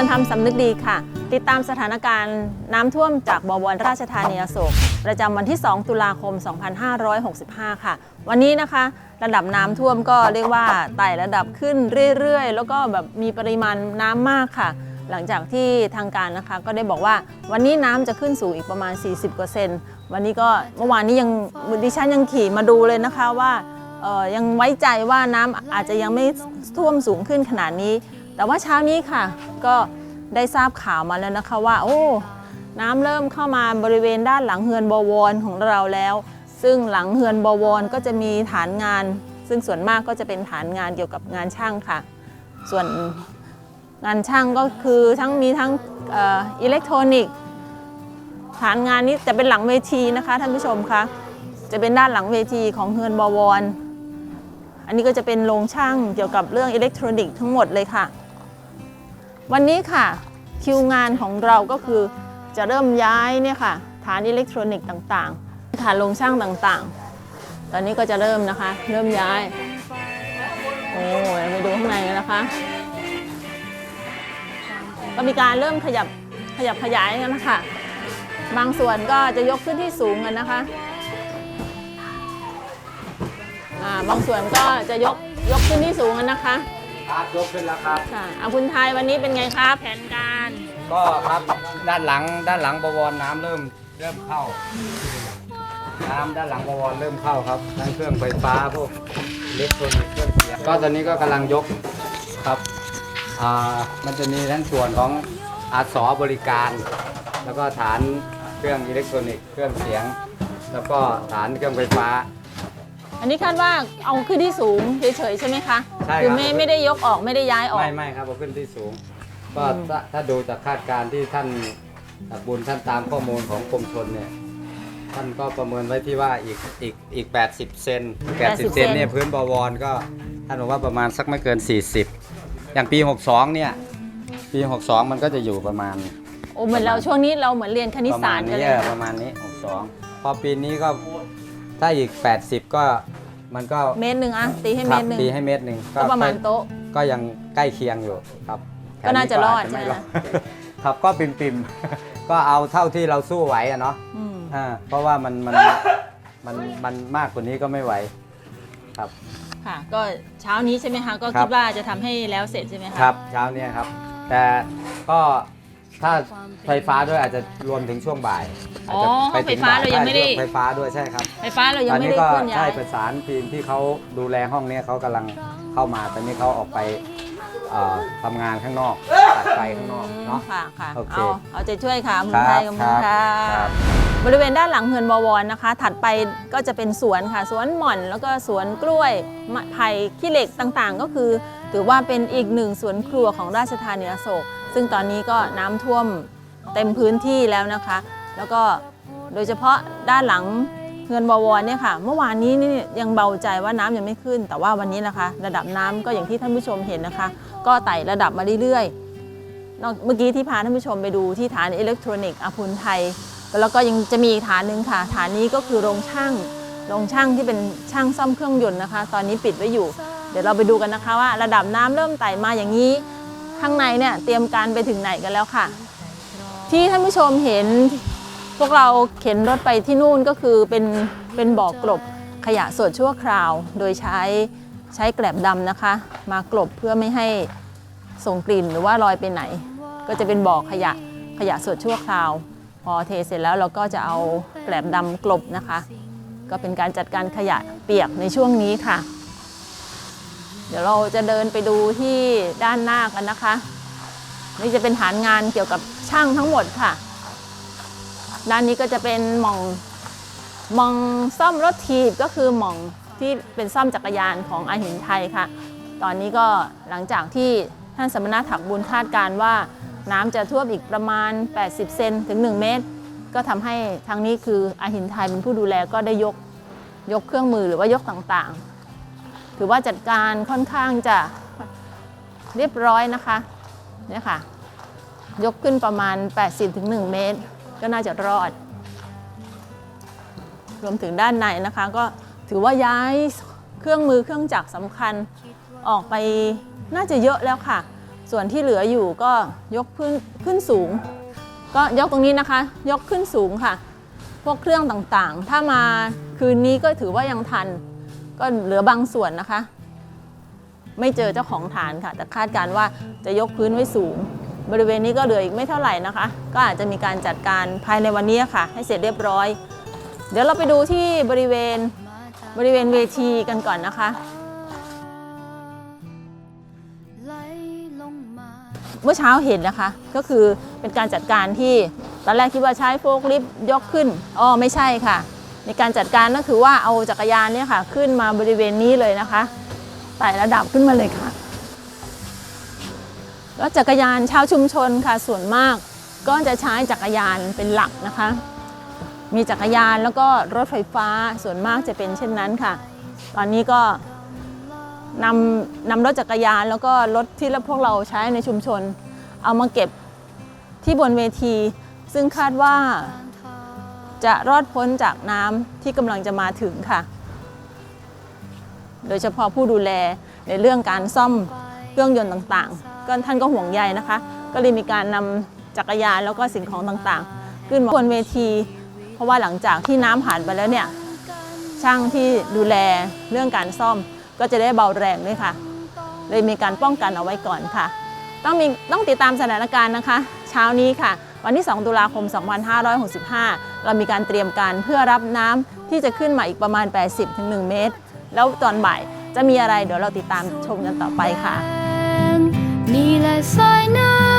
ริญธรรมสำนึกดีค่ะ ติดตามสถานการณ์น้ำท่วมจากบวรราชธานีอโศกประจำวันที่ 2 ตุลาคม 2565 ค่ะ วันนี้นะคะ ระดับน้ำท่วมก็เรียกว่าไต่ระดับขึ้นเรื่อยๆ แล้วก็แบบมีปริมาณน้ำมากค่ะ หลังจากที่ทางการนะคะ ก็ได้บอกว่าวันนี้น้ำจะขึ้นสูงอีกประมาณ 40%วันนี้ก็เมื่อวานนี้ยังดิฉันยังขี่มาดูเลยนะคะว่าเออยังไว้ใจว่าน้ำอาจจะยังไม่ท่วมสูงขึ้นขนาดนี้ แต่ว่าเช้านี้ค่ะ ก็ได้ทราบข่าวมาแล้วนะคะว่า โอ้น้ำเริ่มเข้ามาบริเวณด้านหลังเฮือนบวรของเราแล้ว ซึ่งหลังเฮือนบวรก็จะมีฐานงาน ซึ่งส่วนมากก็จะเป็นฐานงานเกี่ยวกับงานช่างค่ะ ส่วนงานช่างก็คือทั้งมีทั้งอ,อิเล็กทรอนิกส์ฐานงานนี้จะเป็นหลังเวทีนะคะท่านผู้ชมคะจะเป็นด้านหลังเวทีของเฮือนบวร อันนี้ก็จะเป็นโรงช่างเกี่ยวกับเรื่องอิเล็กทรอนิกส์ทั้งหมดเลยค่ะ วันนี้ค่ะคิวงานของเราก็คือจะเริ่มย้ายเนี่ยค่ะฐานอิเล็กทรอนิกส์ต่างๆ ฐานโรงช่างต่างๆ ตอนนี้ก็จะเริ่มนะคะ เริ่มย้าย โอ้ยไปดูข้างในกันนะคะ ก็มีการเริ่มขยับขยับขยายกันนะคะบางส่วนก็จะยกขึ้นที่สูงกันนะคะบางส่วนก็จะยกยกขึ้นที่สูงกันนะคะ ครับยกขึ้นแล้วครับ ค่ะอาคุณไทยวันนี้เป็นไงครับแผนการ ก็ครับด้านหลังด้านหลังบวรน้ำเริ่มเริ่มเข้า น้ำด้านหลังบวรเริ่มเข้าครับทั้งเครื่องไฟฟ้าพวกอิเล็กทรอนิกส์เครื่องเสียงก็ตอนนี้ก็กำลังยกครับอ่ามันจะมีทั้งส่วนของอาสอบริการ แล้วก็ฐานเครื่องอิเล็กทรอนิกส์เครื่องเสียง แล้วก็ฐานเครื่องไฟฟ้า อันนี้คาดว่าเอาขึ้นที่สูงเฉยๆใช่ไหมคะ ใช่ครับ คือไม่ไม่ได้ยกออกไม่ได้ย้ายออก ไม่ไม่ครับเอาขึ้นที่สูง ก็อืมถ้าถ้าดูจากคาดการณ์ที่ท่านบุญท่านตามข้อมูลของกรมชนเนี่ย ท่านก็ประเมินไว้ที่ว่าอีกอีกอีก 80 เซน80 เซนเนี่ยพื้นบวรก็ท่านบอกว่าประมาณสักไม่เกิน 40 อย่างปี 62 เนี่ย ปี 62 มันก็จะอยู่ประมาณ โอ้เหมือนเราช่วงนี้เราเหมือนเรียนคณิตประศามาสตณร์กันนี้เลยเออนะประมาณนี้ 62 พอปีนี้ก็ถ้าอีก 80 ก็ มันก็เมตรหนึ่งอะตีให้คเมรับตรหนึ่งตีให้เมตรหนึ่งก็ประมาณโต๊ะ ก็ยังใกล้เคียงอยู่ครับก็น่าจะรอดแถวนี้ใช่ไหมก็าจไม่รอดครับก็ปิมปิมๆก็เอาเท่าที่เราสู้ไหวอะเนาะอืมอ่าเพราะว่ามันมันมันมันมากกว่านี้ก็ไม่ไหวครับค่ะ ก็เช้านี้ใช่ไหมคะก็ครัคิบดว่าจะทำให้แล้วเสร็จใช่ไหมคะครับ เช้าเนี้ครับ แต่ก็ ถ้าไฟฟ้าด้วยอาจจะรวมถึงช่วงบ่ายอ๋อจจะห้องไฟฟ้าเรายังไม่ได้ ใช่ไฟฟ้าด้วยใช่ครับไฟฟ้าเรายังตอนไม่นี้ได้ก็เคลื่อนย้าใช่ยประสานทีมที่เขาดูแลห้องเนี้เขากำลังเข้ามาตอนนี้เขาออกไปเอ่อทำงานข้างนอกตัดไฟข้างนอกเนาะ ค่ะค่ะโอเคเอาเอาใจช่วยค่ะมุครันบไทยกับมุนครับค่ะครับ บริเวณด้านหลังเฮือนบวรนะคะ ถัดไปก็จะเป็นสวนค่ะสวนหม่อน แล้วก็สวนกล้วยมะไผ่ขี้เหล็กต่างๆ ก็คือ ถือว่าเป็นอีกหนึ่งสวนครัวของราชธานีอโศก ซึ่งตอนนี้ก็น้ำท่วมเต็มพื้นที่แล้วนะคะ แล้วก็โดยเฉพาะด้านหลังเฮือนบวรเนี่ยค่ะ เมื่อวานนี้นี่ยังเบาใจว่าน้ำยังไม่ขึ้น แต่ว่าวันนี้นะคะ ระดับน้ำก็อย่างที่ท่านผู้ชมเห็นนะคะ ก็ไต่ระดับมาเรื่อยๆนอกเมื่อกี้ที่พาท่านผู้ชมไปดูที่ฐานอิเล็กทรอนิกส์อาพุนไทย แล้วก็ยังจะมีอีกฐานหนึ่งค่ะ ฐานนี้ก็คือโรงช่างโรงช่างที่เป็นช่างซ่อมเครื่องยนต์นะคะ ตอนนี้ปิดไว้อยู่ เดี๋ยวเราไปดูกันนะคะว่า ระดับน้ำเริ่มไต่มาอย่างนี้ ข้างในเนี่ยเตรียมการไปถึงไหนกันแล้วค่ะ ที่ท่านผู้ชมเห็นพวกเราเข็นรถไปที่นู่นก็คือเป็นเป็นบ่อกลบขยะสดชั่วคราว โดยใช้ใช้แกลบดำนะคะ มากลบเพื่อไม่ให้ส่งกลิ่นหรือว่าลอยไปไหน ก็จะเป็นบ่อขยะขยะสดชั่วคราว พอเทเสร็จแล้วเราก็จะเอาแกลบดำกลบนะคะ ก็เป็นการจัดการขยะเปียกในช่วงนี้ค่ะ เดี๋ยวเราจะเดินไปดูที่ด้านหน้ากันนะคะ นี่จะเป็นฐานงานเกี่ยวกับช่างทั้งหมดค่ะ ด้านนี้ก็จะเป็นหม่องหม่องซ่อมรถถีบก็คือหม่องที่เป็นซ่อมจักรยานของอาหินไทยค่ะ ตอนนี้ก็หลังจากที่ท่านสมณะถักบุญคาดการว่าน้ำจะท่วมอีกประมาณ 80 เซนถึง 1 เมตร ก็ทำให้ทางนี้คืออาหินไทยเป็นผู้ดูแลก็ได้ยกยกเครื่องมือหรือว่ายกต่างๆ ถือว่าจัดการค่อนข้างจะเรียบร้อยนะคะเนี่ยค่ะ ยกขึ้นประมาณ 80-1 เมตร ก็น่าจะรอด รวมถึงด้านในนะคะ ก็ถือว่าย้ายเครื่องมือเครื่องจักรสำคัญออกไปน่าจะเยอะแล้วค่ะ ส่วนที่เหลืออยู่ก็ยกขึ้นขึ้นสูง ก็ยกตรงนี้นะคะ ยกขึ้นสูงค่ะ พวกเครื่องต่างๆ ถ้ามาคืนนี้ก็ถือว่ายังทัน ก็เหลือบางส่วนนะคะ ไม่เจอเจ้าของฐานค่ะ แต่คาดการว่าจะยกพื้นไว้สูง บริเวณนี้ก็เหลืออีกไม่เท่าไหร่นะคะ ก็อาจจะมีการจัดการภายในวันนี้ค่ะ ให้เสร็จเรียบร้อย เดี๋ยวเราไปดูที่บริเวณบริเวณเวทีกันก่อนนะคะเมื่อเช้าเห็นนะคะ ก็คือเป็นการจัดการที่ตอนแรกคิดว่าใช้โฟล์คลิฟต์ยกขึ้นอ๋อไม่ใช่ค่ะ ในการจัดการก็คือว่าเอาจักรยานเนี่ยค่ะ ขึ้นมาบริเวณนี้เลยนะคะไต่ระดับขึ้นมาเลยค่ะแล้วจักรยานชาวชุมชนค่ะส่วนมากก็จะใช้จักรยานเป็นหลักนะคะ มีจักรยานแล้วก็รถไฟฟ้าส่วนมากจะเป็นเช่นนั้นค่ะ ตอนนี้ก็นำนำรถจักรยานแล้วก็รถที่พวกเราใช้ในชุมชน เอามาเก็บที่บนเวที ซึ่งคาดว่า จะรอดพ้นจากน้ำที่กำลังจะมาถึงค่ะ โดยเฉพาะผู้ดูแลในเรื่องการซ่อมเครื่องยนต์ต่างๆ ก็ท่านก็ห่วงใยนะคะ ก็เลยมีการนำจักรยานแล้วก็สิ่งของต่างๆ ขึ้นมาบนเวที เพราะว่าหลังจากที่น้ำผ่านไปแล้วเนี่ยช่างที่ดูแลเรื่องการซ่อมก็จะได้เบาแรงด้วยค่ะ เลยมีการป้องกันเอาไว้ก่อนค่ะ ต้องมีต้องติดตามสถานการณ์นะคะ เช้านี้ค่ะ วันที่ 2 ตุลาคม 2565 เรามีการเตรียมการเพื่อรับน้ำที่จะขึ้นมาอีกประมาณ 80-1 เมตร แล้วตอนบ่ายจะมีอะไรเดี๋ยวเราติดตามชมกันต่อไปค่ะ นี่แหละสายน้ำ